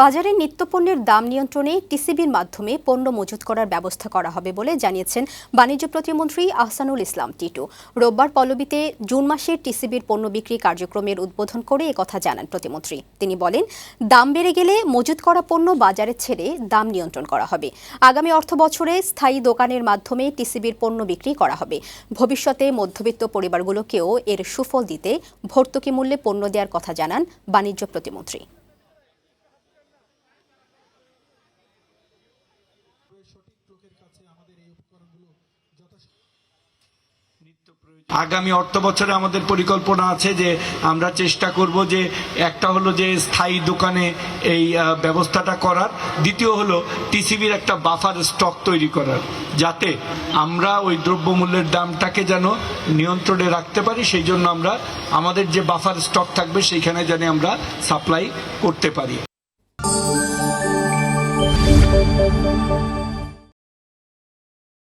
বাজারে নিত্যপণ্যের দাম নিয়ন্ত্রণে টিসিবির মাধ্যমে পণ্য মজুত করার ব্যবস্থা করা হবে বলে জানিয়েছেন বাণিজ্য প্রতিমন্ত্রী আহসানুল ইসলাম টিটু। রোববার পল্লবীতে জুন মাসের টিসিবির পণ্য বিক্রি কার্যক্রমের উদ্বোধন করে একথা জানান প্রতিমন্ত্রী। তিনি বলেন, দাম বেড়ে গেলে মজুত করা পণ্য বাজারে ছেড়ে দাম নিয়ন্ত্রণ করা হবে। আগামী অর্থ বছরে স্থায়ী দোকানের মাধ্যমে টিসিবির পণ্য বিক্রি করা হবে। ভবিষ্যতে মধ্যবিত্ত পরিবারগুলোকেও এর সুফল দিতে ভর্তুকি মূল্যে পণ্য দেওয়ার কথা জানান বাণিজ্য প্রতিমন্ত্রী। আগামী অর্থ বছরে আমাদের পরিকল্পনা আছে যে আমরা চেষ্টা করব যে একটা হলো যে স্থায়ী দোকানে এই ব্যবস্থাটা করার দ্বিতীয় হলো টিসিবির একটা বাফার স্টক তৈরি করার যাতে আমরা ওই দ্রব্যমূল্যের দামটাকে যেন নিয়ন্ত্রণে রাখতে পারি সেই জন্য আমরা আমাদের যে বাফার স্টক থাকবে সেইখানে যেন আমরা সাপ্লাই করতে পারি।